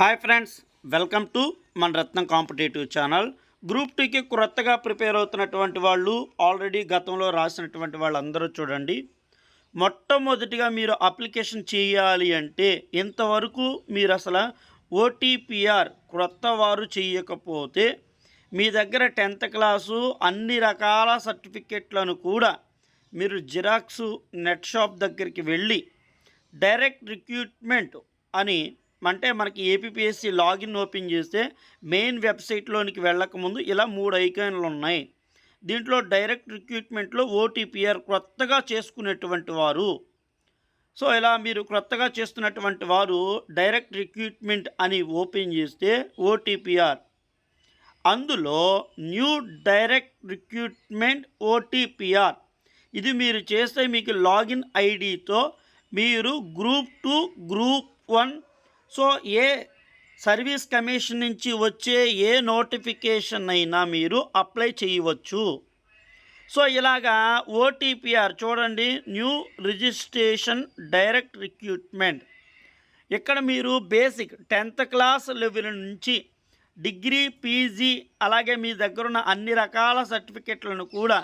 Hi friends welcome to మన రత్నం competitive channel. Group టూకి క్రొత్తగా ప్రిపేర్ అవుతున్నటువంటి వాళ్ళు ఆల్రెడీ గతంలో రాసినటువంటి వాళ్ళందరూ చూడండి. మొట్టమొదటిగా మీరు అప్లికేషన్ చేయాలి అంటే ఇంతవరకు మీరు అసలు ఓటీపీఆర్ క్రొత్త వారు చేయకపోతే మీ దగ్గర టెన్త్ క్లాసు అన్ని రకాల సర్టిఫికెట్లను కూడా మీరు జిరాక్స్ నెట్ షాప్ దగ్గరికి వెళ్ళి డైరెక్ట్ రిక్రూట్మెంట్ అని అంటే మనకి ఏపీఎస్సి లాగిన్ ఓపెన్ చేస్తే మెయిన్ వెబ్సైట్లోనికి వెళ్ళకముందు ఇలా మూడు ఐకాన్లు ఉన్నాయి. దీంట్లో డైరెక్ట్ రిక్రూట్మెంట్లో ఓటీపీఆర్ క్రొత్తగా చేసుకునేటువంటి వారు. సో ఇలా మీరు క్రొత్తగా చేస్తున్నటువంటి వారు డైరెక్ట్ రిక్రూట్మెంట్ అని ఓపెన్ చేస్తే ఓటీపీఆర్ అందులో న్యూ డైరెక్ట్ రిక్రూట్మెంట్ ఓటీపీఆర్ ఇది మీరు చేస్తే మీకు లాగిన్ ఐడితో మీరు group two group one so ఏ సర్వీస్ కమిషన్ నుంచి వచ్చే ఏ నోటిఫికేషన్ అయినా మీరు అప్లై చేయవచ్చు. సో ఇలాగా ఓటీపీఆర్ చూడండి న్యూ రిజిస్ట్రేషన్ డైరెక్ట్ రిక్రూట్మెంట్. ఇక్కడ మీరు బేసిక్ టెన్త్ క్లాస్ లెవెల్ నుంచి డిగ్రీ పీజీ అలాగే మీ దగ్గర ఉన్న అన్ని రకాల సర్టిఫికెట్లను కూడా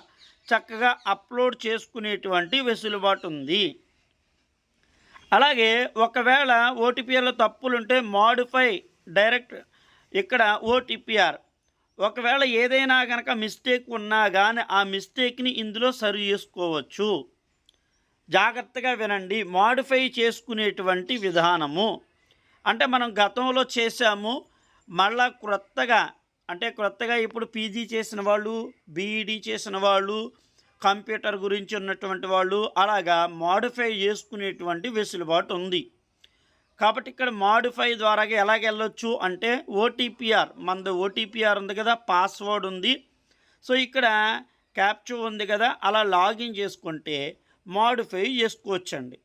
చక్కగా అప్లోడ్ చేసుకునేటువంటి వెసులుబాటు ఉంది. అలాగే ఒకవేళ ఓటీపీఆర్లో తప్పులుంటే మాడిఫై డైరెక్ట్ ఇక్కడ ఓటీపీఆర్ ఒకవేళ ఏదైనా కనుక మిస్టేక్ ఉన్నా కానీ ఆ మిస్టేక్ని ఇందులో సరి చేసుకోవచ్చు. జాగ్రత్తగా వినండి. మాడిఫై చేసుకునేటువంటి విధానము. అంటే మనం గతంలో చేశాము. మళ్ళా క్రొత్తగా అంటే క్రొత్తగా ఇప్పుడు పీజీ చేసిన వాళ్ళు బీఈడీ చేసిన వాళ్ళు కంప్యూటర్ గురించి ఉన్నటువంటి వాళ్ళు అలాగా మాడిఫై చేసుకునేటువంటి వెసులుబాటు ఉంది. కాబట్టి ఇక్కడ మాడిఫై ద్వారా ఎలాగ వెళ్ళొచ్చు అంటే ఓటీపీఆర్ మనది ఓటీపీఆర్ ఉంది కదా పాస్వర్డ్ ఉంది. సో ఇక్కడ క్యాప్చూ ఉంది కదా అలా లాగిన్ చేసుకుంటే మాడిఫై చేసుకోవచ్చండి.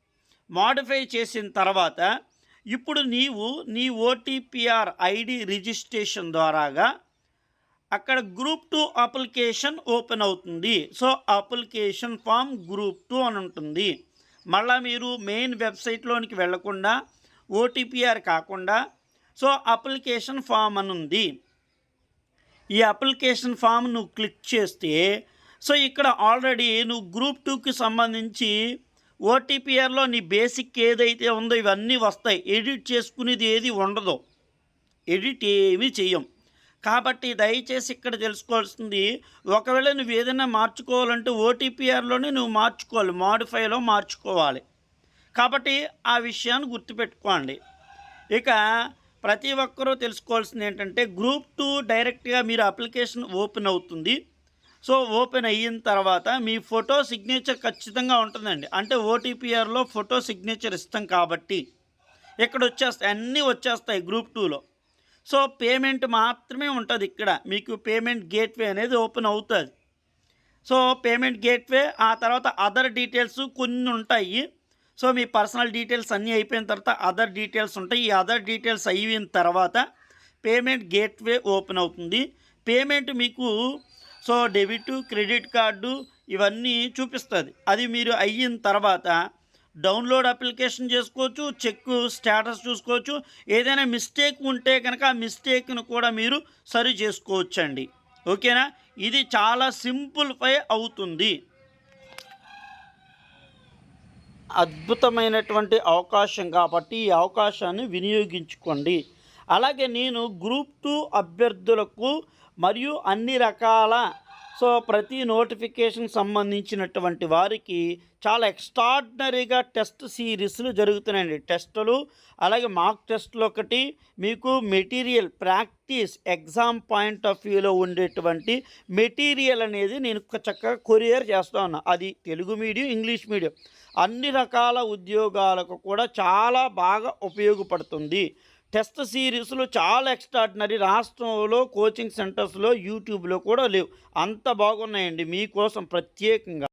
మాడిఫై చేసిన తర్వాత ఇప్పుడు నీవు నీ ఓటీపీఆర్ ఐడి రిజిస్ట్రేషన్ ద్వారాగా అక్కడ గ్రూప్ టూ అప్లికేషన్ ఓపెన్ అవుతుంది. So application form group two అని ఉంటుంది. మళ్ళీ మీరు మెయిన్ వెబ్సైట్లోనికి వెళ్ళకుండా ఓటీపీఆర్ కాకుండా సో అప్లికేషన్ ఫామ్ అని ఉంది. ఈ అప్లికేషన్ ఫామ్ నువ్వు క్లిక్ చేస్తే సో ఇక్కడ ఆల్రెడీ నువ్వు గ్రూప్ టూకి సంబంధించి ఓటీపీఆర్లో నీ బేసిక్ ఏదైతే ఉందో ఇవన్నీ వస్తాయి. ఎడిట్ చేసుకునేది ఏది ఉండదు. ఎడిట్ ఏమీ చెయ్యం. కాబట్టి దయచేసి ఇక్కడ తెలుసుకోవాల్సింది ఒకవేళ నువ్వు ఏదైనా మార్చుకోవాలంటే ఓటీపీఆర్లోనే నువ్వు మార్చుకోవాలి మాడిఫైలో మార్చుకోవాలి. కాబట్టి ఆ విషయాన్ని గుర్తుపెట్టుకోండి. ఇక ప్రతి ఒక్కరూ తెలుసుకోవాల్సింది ఏంటంటే గ్రూప్ టూ డైరెక్ట్గా మీరు అప్లికేషన్ ఓపెన్ అవుతుంది. సో ఓపెన్ అయిన తర్వాత మీ ఫోటో సిగ్నేచర్ ఖచ్చితంగా ఉంటుందండి. అంటే ఓటీపీఆర్లో ఫోటో సిగ్నేచర్ ఇస్తాం కాబట్టి. ఇక్కడ వచ్చేస్తాయి అన్నీ వచ్చేస్తాయి గ్రూప్ టూలో. సో పేమెంట్ మాత్రమే ఉంటుంది ఇక్కడ. మీకు పేమెంట్ గేట్వే అనేది ఓపెన్ అవుతుంది. సో పేమెంట్ గేట్వే ఆ తర్వాత అదర్ డీటెయిల్స్ కొన్ని ఉంటాయి. సో మీ పర్సనల్ డీటెయిల్స్ అన్నీ అయిపోయిన తర్వాత అదర్ డీటెయిల్స్ ఉంటాయి. ఈ అదర్ డీటెయిల్స్ అయిన తర్వాత పేమెంట్ గేట్వే ఓపెన్ అవుతుంది. పేమెంట్ మీకు సో డెబిట్ క్రెడిట్ కార్డు ఇవన్నీ చూపిస్తుంది. అది మీరు అయిన తర్వాత డౌన్లోడ్ అప్లికేషన్ చేసుకోవచ్చు చెక్ స్టేటస్ చూసుకోవచ్చు. ఏదైనా మిస్టేక్ ఉంటే కనుక ఆ మిస్టేక్ను కూడా మీరు సరి చేసుకోవచ్చండి. ఓకేనా? ఇది చాలా సింపుల్ఫై అవుతుంది. అద్భుతమైనటువంటి అవకాశం కాబట్టి ఈ అవకాశాన్ని వినియోగించుకోండి. అలాగే నేను గ్రూప్ టూ అభ్యర్థులకు మరియు అన్ని రకాల సో ప్రతి నోటిఫికేషన్ సంబంధించినటువంటి వారికి చాలా ఎక్స్ట్రాడినరీగా టెస్ట్ సిరీస్లు జరుగుతున్నాయండి. టెస్టులు అలాగే మాక్ టెస్టులు ఒకటి మీకు material practice exam point of వ్యూలో ఉండేటువంటి మెటీరియల్ అనేది నేను చక్కగా కొరియర్ చేస్తూ ఉన్నా. అది తెలుగు మీడియం ఇంగ్లీష్ మీడియం. అన్ని రకాల ఉద్యోగాలకు కూడా చాలా బాగా ఉపయోగపడుతుంది. టెస్ట్ సిరీస్లు చాలా ఎక్స్ట్రాడినరీ రాష్ట్రంలో కోచింగ్ సెంటర్స్లో యూట్యూబ్లో కూడా లేవు. అంత బాగున్నాయండి మీకోసం ప్రత్యేకంగా.